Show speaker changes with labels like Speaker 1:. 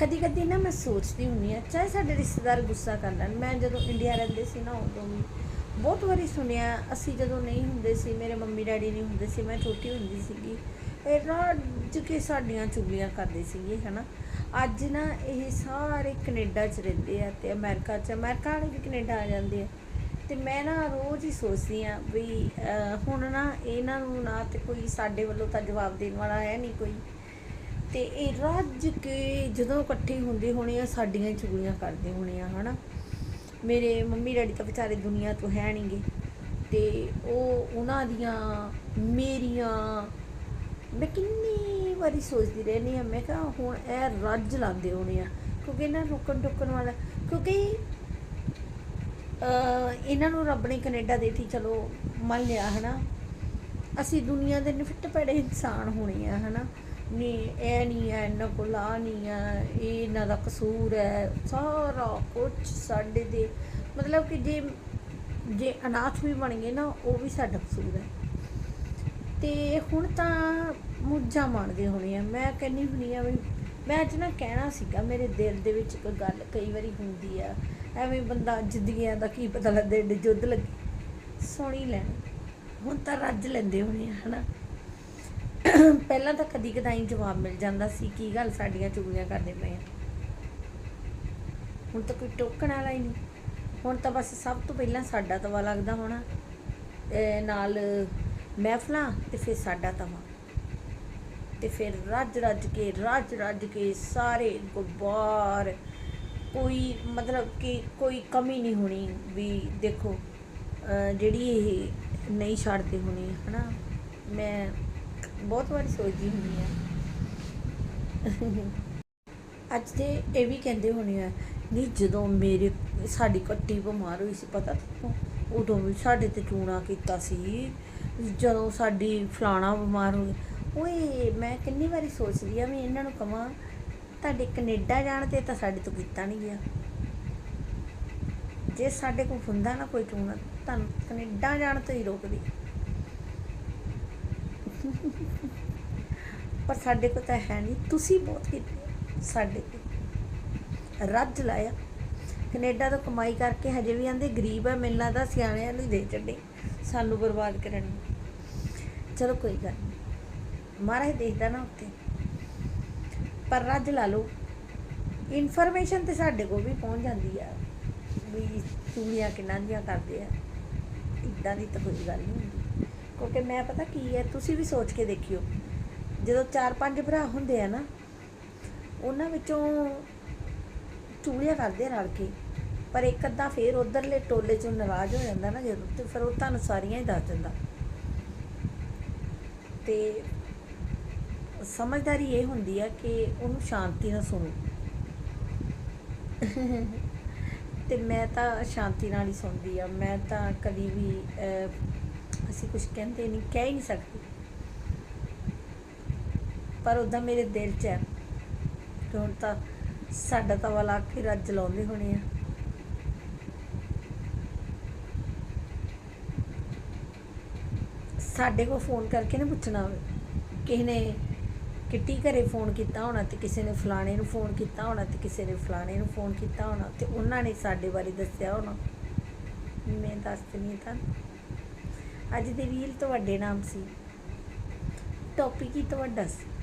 Speaker 1: ਕਦੀ ਕਦੀ ਨਾ ਮੈਂ ਸੋਚਦੀ ਹੁੰਨੀ ਆ ਚਾਹੇ ਸਾਡੇ ਰਿਸ਼ਤੇਦਾਰ ਗੁੱਸਾ ਕਰ ਲੈਣ, ਮੈਂ ਜਦੋਂ ਇੰਡੀਆ ਰਹਿੰਦੇ ਸੀ ਨਾ ਉਦੋਂ ਵੀ ਬਹੁਤ ਵਾਰੀ ਸੁਣਿਆ, ਅਸੀਂ ਜਦੋਂ ਨਹੀਂ ਹੁੰਦੇ ਸੀ, ਮੇਰੇ ਮੰਮੀ ਡੈਡੀ ਨਹੀਂ ਹੁੰਦੇ ਸੀ, ਮੈਂ ਛੋਟੀ ਹੁੰਦੀ ਸੀਗੀ, ਇਹ ਰੱਜ ਕੇ ਸਾਡੀਆਂ ਚੁਗਲੀਆਂ ਕਰਦੇ ਸੀਗੇ, ਹਨਾ। ਅੱਜ ਨਾ ਇਹ ਸਾਰੇ ਕੈਨੇਡਾ 'ਚ ਰਹਿੰਦੇ ਆ ਤੇ ਅਮਰੀਕਾ 'ਚ, ਅਮਰੀਕਾ ਵਾਲੇ ਵੀ ਕੈਨੇਡਾ ਆ ਜਾਂਦੇ ਆ। ਤੇ ਮੈਂ ਨਾ ਰੋਜ਼ ਹੀ ਸੋਚਦੀ ਆ ਵੀ ਹੁਣ ਨਾ ਇਹਨਾਂ ਨੂੰ ਨਾ ਤੇ ਕੋਈ ਸਾਡੇ ਵੱਲੋਂ ਤਾਂ ਜਵਾਬ ਦੇਣ ਵਾਲਾ ਹੈ ਨਹੀਂ ਕੋਈ। ਤੇ ਇਹ ਰੱਜ ਕੇ ਜਦੋਂ ਇਕੱਠੇ ਹੁੰਦੇ ਹੋਣੇ ਆ, ਸਾਡੀਆਂ ਹੀ ਚੁਗਲੀਆਂ ਕਰਦੇ ਹੋਣੇ ਆ, ਹਨਾ। ਮੇਰੇ ਮੰਮੀ ਡੈਡੀ ਤਾਂ ਵਿਚਾਰੇ ਦੁਨੀਆ ਤੋਂ ਹੈ ਨਹੀਂਗੇ ਤੇ ਉਹ ਉਹਨਾਂ ਦੀਆਂ, ਮੇਰੀਆਂ, ਮੈਂ ਕਿੰਨੀ ਵਾਰੀ ਸੋਚਦੀ ਰਹਿੰਦੀ ਆ ਮੈਂ ਕਿਹਾ ਹੁਣ ਇਹ ਰੱਜ ਲਾਉਂਦੇ ਹੋਣੇ ਆ, ਕਿਉਂਕਿ ਇਹਨਾਂ ਰੁਕਣ ਟੁਕਣ ਵਾਲਾ, ਕਿਉਂਕਿ ਇਹਨਾਂ ਨੂੰ ਰੱਬ ਨੇ ਕੈਨੇਡਾ ਦੇਤੀ, ਚਲੋ, ਮੰਨ ਲਿਆ, ਹਨਾ। ਅਸੀਂ ਦੁਨੀਆ ਦੇ ਨਿਫਟ ਪੜੇ ਇਨਸਾਨ ਹੋਣੇ ਆ, ਹਨਾ। ਨਹੀਂ ਇਹ ਨਹੀਂ ਹੈ, ਇਹਨਾਂ ਕੋਲ ਆ ਨਹੀਂ ਹੈ, ਇਹ ਇਹਨਾਂ ਦਾ ਕਸੂਰ ਹੈ, ਸਾਰਾ ਕੁਝ ਸਾਡੇ ਦੇ। ਮਤਲਬ ਕਿ ਜੇ ਜੇ ਅਨਾਥ ਵੀ ਬਣ ਗਏ ਨਾ, ਉਹ ਵੀ ਸਾਡਾ ਕਸੂਰ ਹੈ। ਤੇ ਹੁਣ ਤਾਂ ਮੁੱਝਾਂ ਮੰਨਦੇ ਹੋਣੇ ਆ। ਮੈਂ ਕਹਿੰਦੀ ਹੁੰਦੀ ਆ ਵੀ, ਮੈਂ ਅੱਜ ਨਾ ਕਹਿਣਾ ਸੀਗਾ, ਮੇਰੇ ਦਿਲ ਦੇ ਵਿੱਚ ਇੱਕ ਗੱਲ ਕਈ ਵਾਰੀ ਹੁੰਦੀ ਆ। ਐਵੇਂ ਬੰਦਾ ਜ਼ਿੰਦਗੀਆਂ ਦਾ ਕੀ ਪਤਾ ਲੱਗਦਾ, ਏਡੇ ਜੁੱਧ ਲੱਗੇ। ਸੁਣੀ ਲੈਣ। ਹੁਣ ਤਾਂ ਰੱਜ ਲੈਂਦੇ ਹੋਣੇ ਆ, ਹਨਾ? ਪਹਿਲਾਂ ਤਾਂ ਕਦੀ ਕਦਾਈ ਜਵਾਬ ਮਿਲ ਜਾਂਦਾ ਸੀ ਕੀ ਗੱਲ ਸਾਡੀਆਂ ਚੁਗਲੀਆਂ ਕਰਦੇ ਪਏ ਆ। ਹੁਣ ਤਾਂ ਕੋਈ ਟੋਕਣ ਵਾਲਾ ਹੀ ਨਹੀਂ। ਹੁਣ ਤਾਂ ਬਸ ਸਭ ਤੋਂ ਪਹਿਲਾਂ ਸਾਡਾ ਤਵਾ ਲੱਗਦਾ ਹੋਣਾ ਨਾਲ ਮਹਿਫਲਾਂ ਤੇ ਫਿਰ ਸਾਡਾ ਤਵਾ। ਤੇ ਫਿਰ ਰੱਜ ਰੱਜ ਕੇ, ਰੱਜ ਰੱਜ ਕੇ ਸਾਰੇ ਗੁਬਾਰ, ਕੋਈ ਮਤਲਬ ਕਿ ਕੋਈ ਕਮੀ ਨਹੀਂ ਹੋਣੀ ਵੀ ਦੇਖੋ ਜਿਹੜੀ ਇਹ ਨਹੀਂ ਛੱਡਦੇ ਹੋਣੇ, ਹਨਾ? ਮੈਂ ਬਹੁਤ ਵਾਰੀ ਸੋਚਦੀ ਹੁੰਦੀ ਆ ਅੱਜ ਤੇ ਇਹ ਵੀ ਕਹਿੰਦੇ ਹੋਣੇ ਆ, ਨਹੀਂ ਜਦੋਂ ਮੇਰੇ, ਸਾਡੀ ਕੱਟੀ ਬਿਮਾਰ ਹੋਈ ਸੀ, ਪਤਾ ਤੈਨੂੰ? ਉਦੋਂ ਵੀ ਸਾਡੇ ਤੇ ਚੂਣਾ ਕੀਤਾ ਸੀ। ਜਦੋਂ ਸਾਡੀ ਫਲਾਣਾ ਬਿਮਾਰ ਹੋ ਗਿਆ ਓਏ, ਮੈਂ ਕਿੰਨੀ ਵਾਰੀ ਸੋਚਦੀ ਆ ਵੀ ਇਹਨਾਂ ਨੂੰ ਕਵਾਂ, ਤੁਹਾਡੇ ਕੈਨੇਡਾ ਜਾਣ ਤੇ ਤਾਂ ਸਾਡੇ ਤੋਂ ਕੀਤਾ ਨਹੀਂ ਗਿਆ। ਜੇ ਸਾਡੇ ਕੋਲ ਹੁੰਦਾ ਨਾ ਕੋਈ ਚੂਣਾ, ਤੁਹਾਨੂੰ ਕੈਨੇਡਾ ਜਾਣ ਤੋਂ ਹੀ ਰੋਕਦੀ। ਪਰ ਸਾਡੇ ਕੋਲ ਤਾਂ ਹੈ ਨਹੀਂ। ਤੁਸੀਂ ਬਹੁਤ ਕੀਤੇ ਸਾਡੇ ਕੋਲ ਰੱਜ ਲਾਇਆ। ਕੈਨੇਡਾ ਤੋਂ ਕਮਾਈ ਕਰਕੇ ਹਜੇ ਵੀ ਆਂਦੇ, ਗਰੀਬ ਹੈ ਮੈਨੂੰ ਲੱਗਦਾ ਸਿਆਣਿਆਂ ਨੂੰ ਹੀ ਦੇ ਛੱਡੇ। ਸਾਨੂੰ ਬਰਬਾਦ ਕਰਨ ਚਲੋ ਕੋਈ ਗੱਲ ਨਹੀਂ। ਮਹਾਰਾਜ ਦੇਖਦਾ ਨਾ ਉੱਤੇ ਪਰ ਰੱਜ ਲਾ ਲਓ। ਇਨਫੋਰਮੇਸ਼ਨ ਤੇ ਸਾਡੇ ਕੋਲ ਵੀ ਪਹੁੰਚ ਜਾਂਦੀ ਆ। ਵੀ ਚੂੜੀਆਂ ਕਿੰਨਾਂ ਦੀਆਂ ਕਰਦੇ ਆ। ਇਦਾਂ ਦੀ ਤਾਂ ਕੋਈ ਗੱਲ ਨਹੀਂ ਹੁੰਦੀ। ਕਿਉਂਕਿ ਮੈਂ ਪਤਾ ਕੀ ਹੈ ਤੁਸੀਂ ਵੀ ਸੋਚ ਕੇ ਦੇਖਿਓ ਜਦੋਂ ਚਾਰ ਪੰਜ ਭਰਾ ਹੁੰਦੇ ਆ ਨਾ ਉਹਨਾਂ ਵਿੱਚੋਂ ਚੂੜੀਆਂ ਕਰਦੇ ਰਲ ਕੇ ਪਰ ਇੱਕ ਅੱਧਾ ਫੇਰ ਉਧਰਲੇ ਟੋਲੇ ਚੋਂ ਨਾਰਾਜ਼ ਹੋ ਜਾਂਦਾ ਨਾ ਜਦੋਂ ਤੇ ਫਿਰ ਉਹ ਤੁਹਾਨੂੰ ਸਾਰੀਆਂ ਹੀ ਦੱਸ ਦਿੰਦਾ। ਤੇ ਸਮਝਦਾਰੀ ਇਹ ਹੁੰਦੀ ਆ ਕਿ ਉਹਨੂੰ ਸ਼ਾਂਤੀ ਨਾਲ ਸੁਣੋ। ਤੇ ਮੈਂ ਤਾਂ ਸ਼ਾਂਤੀ ਨਾਲ ਹੀ ਸੁਣਦੀ ਆ ਮੈਂ ਤਾਂ ਕਦੀ ਵੀ ਅਸੀਂ ਕੁਝ ਕਹਿੰਦੇ ਨਹੀਂ, ਕਹਿ ਹੀ ਨਹੀਂ ਸਕਦੇ। ਪਰ ਉਦਾਂ ਮੇਰੇ ਦਿਲ 'ਚ ਹੈ ਹੁਣ ਤਾਂ ਸਾਡਾ ਤਾਂ ਵਾਲਾ ਕੇ ਰੱਜ ਲਾਉਂਦੇ ਹੋਣੇ ਆ। ਸਾਡੇ ਕੋਲ ਫੋਨ ਕਰਕੇ ਨਾ ਪੁੱਛਣਾ ਕਿਸੇ ਨੇ ਕਿੱਟੀ ਘਰੇ ਫੋਨ ਕੀਤਾ ਹੋਣਾ ਤੇ ਕਿਸੇ ਨੇ ਫਲਾਣੇ ਨੂੰ ਫੋਨ ਕੀਤਾ ਹੋਣਾ ਤੇ ਕਿਸੇ ਨੇ ਫਲਾਣੇ ਨੂੰ ਫੋਨ ਕੀਤਾ ਹੋਣਾ ਤੇ ਉਹਨਾਂ ਨੇ ਸਾਡੇ ਬਾਰੇ ਦੱਸਿਆ ਹੋਣਾ। ਮੈਂ ਦੱਸ ਦਿੰਦੀ ਤਾਂ ਅੱਜ ਦੇ ਰੀਲ ਤੁਹਾਡੇ ਨਾਮ ਸੀ। ਟੌਪਿਕ ਹੀ ਤੁਹਾਡਾ ਸੀ।